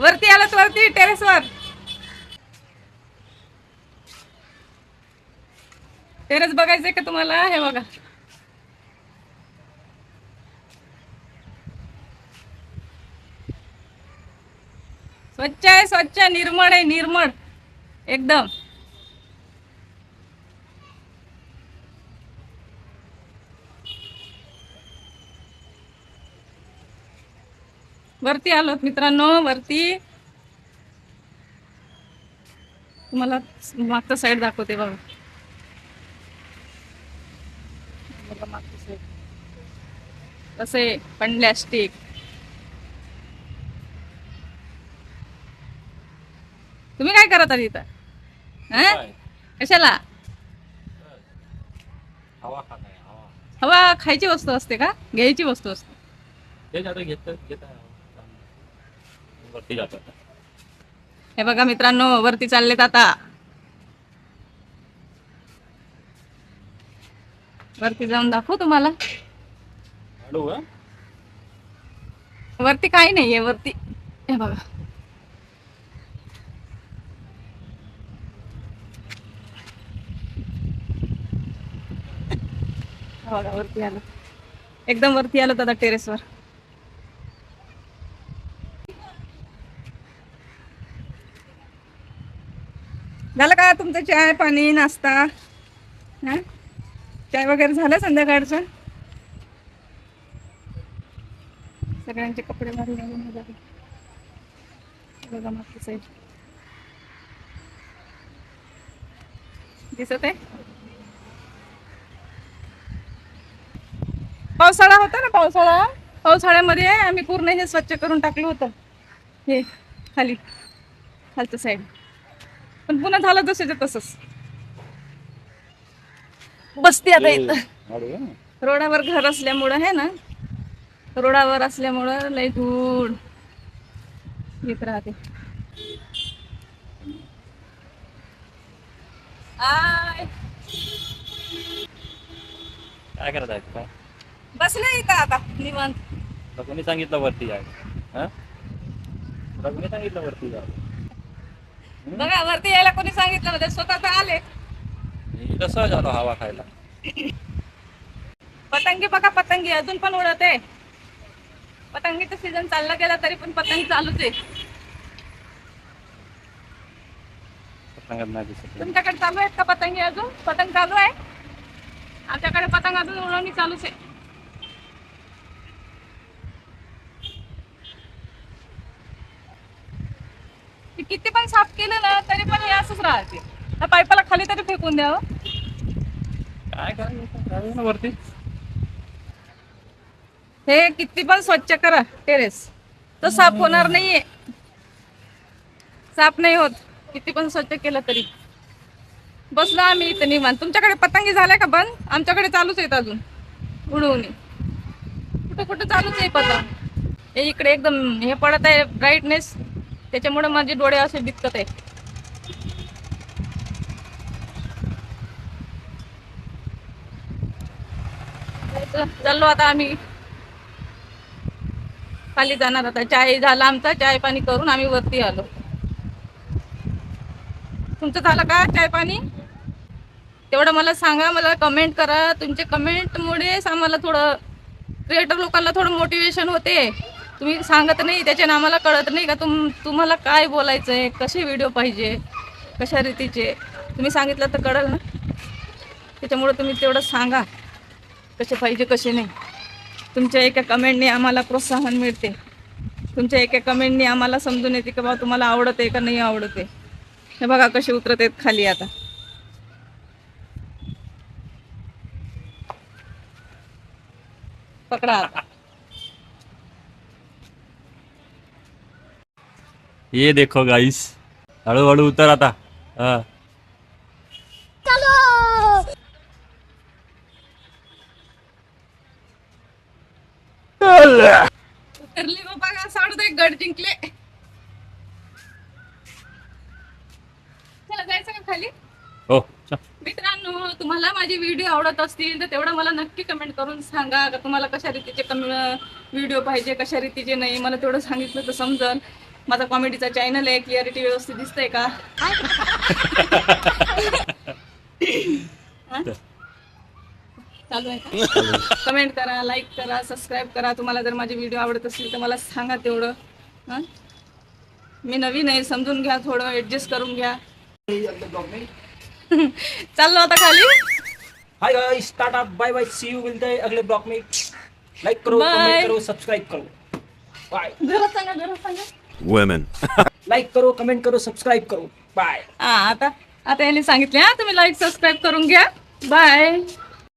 वरती आलात वरती टेरेसवर. टेरेस बघायचंय का तुम्हाला? हे बघा. स्वच्छ आहे स्वच्छ निर्मळ आहे निर्मळ. एकदम. वरती आलोत मित्रांनो वरती. तुम्हाला मागचा साईड दाखवते बघा. बघा मागचं side. कसं तुम्ही काय करत आहात इथं? हं? कशाला? हवा खायची वस्तू असते का? घ्यायची वस्तू असते तेच आता घेत घेत आहे वरती जातो. हे बघा मित्रांनो वरती चाललेत आता. वरती जाऊन दाखवू तुम्हाला? वरती काही नाहीये वरती. हे बघा. बघा वरती आलो. एकदम वरती आलो दादा टेरेसवर झालं का तुमचं चाय पाणी नाश्ता? हा? चाय वगैरे झालं संध्याकाळचं? सगळ्यांचे कपडे मारून बघा मागची साईड दिसत आहे? पावसाळा होता ना पावसाळा. पावसाळ्यामध्ये आम्ही पूर्ण हे स्वच्छ करून टाकलं होतं. हे खाली. खालचं साईड पण पुन्हा झालं जसंच्या तसंच. बसते आता इथं. हं? रोडावर घर असल्यामुळं आहे ना? रोडावर असल्यामुळं लय धूळ. येत राहते. आय. काय करत आहे काय बसले इथं आता निवांत. कोणी सांगितलं वरती जाय हं? कोणी सांगितलं वरती जाय बघा वरती यायला कोणी सांगितलं म्हणजे स्वतः तर आले. झालो हवा खायला. पतंगी बघा पतंगी अजून पण उडत. आहे पतंगीचं सीझन चालला गेला तरी पण पतंग चालूच आहे. सांगत नाही दिसत. तुमच्याकडे चालू आहेत का पतंगी अजून? पतंग चालू आहे? आमच्याकडे पतंग अजून उडवणी चालूच आहे. किती पण साफ केलं ना तरी पण हे असंच राहते. त्या पाईपाला खाली तरी फेकून द्यावं काय करायचं जाऊया ना वरती? हे किती पण स्वच्छ करा टेरेस. तो साफ होणार नाहीये. साफ नाही होत. किती पण स्वच्छ केलं तरी. बसलो आम्ही इथं निवांत. तुमच्याकडे पतंगी झाल्या का बंद? आमच्याकडे चालूच आहेत अजून उडवणी. कुठं कुठं चालूच आहे पतंग. हे इकडे एकदम हे पडत आहे ब्राईटनेस त्याच्यामुळे माझे डोळे असे दिसत आहे चाललो आता आम्ही खाली जाणार आता. चाय झाला आमचा चाय पाणी करून आम्ही वरती आलो. तुमचं झालं का चाय पाणी? तेवढं मला सांगा मला कमेंट करा. तुमच्या कमेंटमुळेच आम्हाला थोडं क्रिएटर लोकांना थोडं मोटिवेशन होते. तुम्ही सांगत नाही त्याच्याने आम्हाला कळत नाही का तुम तुम्हाला काय बोलायचं आहे कसे व्हिडिओ पाहिजे कशा रीतीचे. तुम्ही सांगितलं तर कळेल ना. त्याच्यामुळं तुम्ही तेवढं सांगा कसे पाहिजे कसे नाही. तुमच्या एका कमेंटने आम्हाला प्रोत्साहन मिळते. तुमच्या एका कमेंटने आम्हाला समजून येते की बाबा तुम्हाला आवडत आहे का नाही आवडत आहे हे बघा कसे उतरत आहेत खाली आता. पकडा आता. ये देखो गाईस हळूहळू उतर आता. हा. उतरली बाबा का साडू एक गड जिंकले. चला जायचं का खाली? हो चल. मित्रांनो तुम्हाला माझे व्हिडिओ आवडत असतील तर तेवढं मला नक्की कमेंट करून सांगा. का तुम्हाला कशा रीतीचे कम व्हिडिओ पाहिजे कशा रीतीचे नाही मला तेवढं सांगितलं तर समजल. माझा कॉमेडीचा चॅनल आहे क्लिअरिटी व्यवस्थित दिसतंय का? हा? चालू आहे का? कमेंट करा लाईक करा सबस्क्राईब करा. तुम्हाला जर माझे व्हिडिओ आवडत असतील तर मला सांगा तेवढं. हा? मी नवीन आहे समजून घ्या थोडं ऍडजस्ट करून घ्या. चाललो आता खाली. Hi guys tata bye bye see you मिलते हैं अगले ब्लॉग में. लाइक करो Bye. कमेंट करो सब्सक्राइब करो. बाय घरात सांगा घरात सांगा. Women. लाइक करो कमेंट करो सब्सक्राइब करो. बाय हा आता आता यांनी सांगितले हा तुम्ही लाईक सबस्क्राईब करून घ्या. बाय